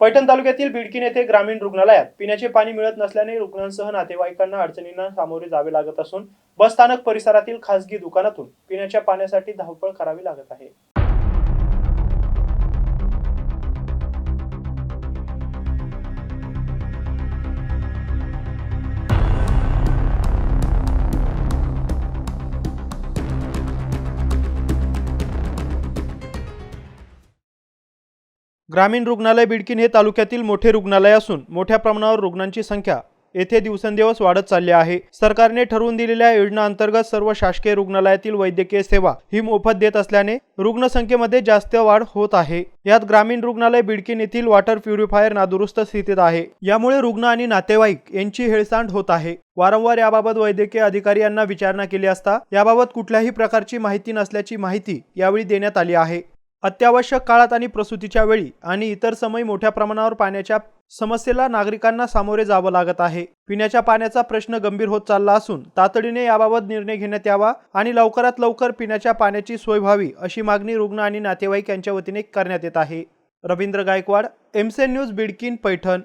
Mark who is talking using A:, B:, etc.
A: पैठण तालुक्यातील बिडकीन येथे ग्रामीण रुग्णालयात पिण्याचे पाणी मिळत नसल्याने रुग्णांसह नातेवाईकांना अडचणींना सामोरे जावे लागत असून बसस्थानक परिसरातील खासगी दुकानातून पिण्याच्या पाण्यासाठी धावपळ करावी लागत आहे. ग्रामीण रुग्णालय बिडकीन हे तालुक्यातील मोठे रुग्णालय असून मोठ्या प्रमाणावर रुग्णांची संख्या येथे दिवसेंदिवस वाढत चालली आहे. सरकारने ठरवून दिलेल्या योजना अंतर्गत सर्व शासकीय रुग्णालयातील वैद्यकीय सेवा ही मोफत देत असल्याने रुग्णसंख्येमध्ये जास्त वाढ होत आहे. यात ग्रामीण रुग्णालय बिडकीन येथील वॉटर प्युरिफायर नादुरुस्त स्थितीत आहे. यामुळे रुग्ण आणि नातेवाईक यांची हेळसांड होत आहे. वारंवार याबाबत वैद्यकीय अधिकारी यांना विचारणा केली असता याबाबत कुठल्याही प्रकारची माहिती नसल्याची माहिती यावेळी देण्यात आली आहे. अत्यावश्यक काळात आणि प्रसूतीच्या वेळी आणि इतर समय मोठ्या प्रमाणावर पाण्याच्या समस्येला नागरिकांना सामोरे जावं लागत आहे. पिण्याच्या पाण्याचा प्रश्न गंभीर होत चालला असून तातडीने याबाबत निर्णय घेण्यात यावा आणि लवकरात लवकर पिण्याच्या पाण्याची सोय व्हावी अशी मागणी रुग्ण आणि नातेवाईक यांच्या वतीने करण्यात येत आहे. रवींद्र गायकवाड एमसेन न्यूज बिडकिन पैठण.